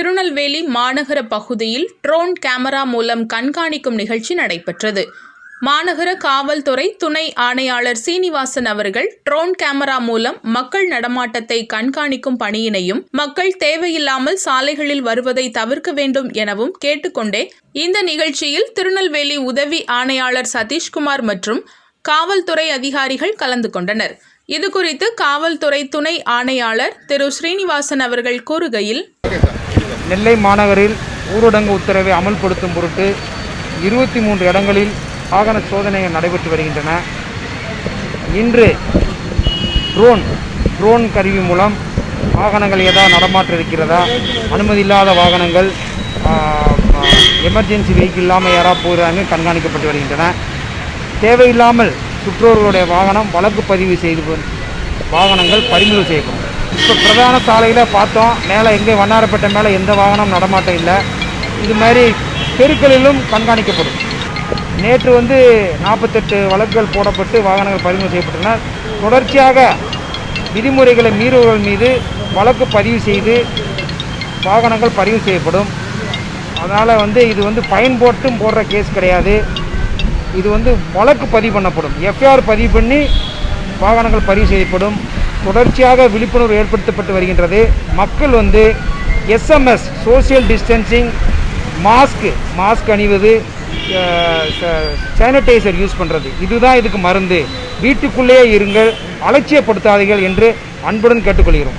திருநெல்வேலி மாநகர பகுதியில் drone camera மூலம் கண்காணிக்கும் நிகழ்ச்சி நடைபெற்றது. மாநகர காவல்துறை துணை ஆணையாளர் சீனிவாசன் அவர்கள் ட்ரோன் கேமரா மூலம் மக்கள் நடமாட்டத்தை கண்காணிக்கும் பணியினையும் மக்கள் தேவையில்லாமல் சாலைகளில் வருவதை தவிர்க்க வேண்டும் எனவும் கேட்டுக்கொண்டே இந்த நிகழ்ச்சியில் திருநெல்வேலி உதவி ஆணையாளர் சதீஷ்குமார் மற்றும் காவல்துறை அதிகாரிகள் கலந்து கொண்டனர். இதுகுறித்து காவல்துறை துணை ஆணையாளர் திரு ஸ்ரீனிவாசன் அவர்கள் கூறுகையில் நெல்லை மாநகரில் ஊரடங்கு உத்தரவை அமல்படுத்தும் பொருட்டு இருபத்தி மூன்று இடங்களில் வாகன சோதனைகள் நடைபெற்று வருகின்றன. இன்று ட்ரோன் ட்ரோன் கருவி மூலம் வாகனங்கள் ஏதாவது நடமாற்றம் இருக்கிறதா? அனுமதி இல்லாத வாகனங்கள் எமர்ஜென்சி வெஹிக்கிள் இல்லாமல் யாராவது போகிறாங்க கண்காணிக்கப்பட்டு வருகின்றன. தேவையில்லாமல் சுற்றோர்களுடைய வாகனம் வழக்கு பதிவு செய்து வாகனங்கள் பறிமுதல் செய்யப்படும். இப்போ பிரதான சாலையில் பார்த்தோம். மேலே எங்கே வண்ணாரப்பேட்டை மேலே எந்த வாகனம் நடமாட்டம் இல்லை. இது மாதிரி தெருக்களிலும் கண்காணிக்கப்படும். நேற்று வந்து நாற்பத்தெட்டு வழக்குகள் போடப்பட்டு வாகனங்கள் பதிவு செய்யப்பட்டன. தொடர்ச்சியாக விதிமுறைகளை மீறுவர்கள் மீது வழக்கு பதிவு செய்து வாகனங்கள் பதிவு செய்யப்படும். அதனால் வந்து இது வந்து ஃபைன் போட்டும் போடுற கேஸ் கிடையாது. இது வந்து வழக்கு பதிவு பண்ணப்படும். எஃப்ஐஆர் பதிவு பண்ணி வாகனங்கள் பதிவு செய்யப்படும். தொடர்ச்சியாக விழிப்புணர்வு ஏற்படுத்தப்பட்டு வருகின்றது. மக்கள் வந்து SMS social distancing mask mask அணிவது சானிடைசர் யூஸ் பண்ணுறது இதுதான் இதுக்கு மருந்து. வீட்டுக்குள்ளேயே இருங்கள் அலட்சியப்படுத்தாதீர்கள் என்று அன்புடன் கேட்டுக்கொள்கிறோம்.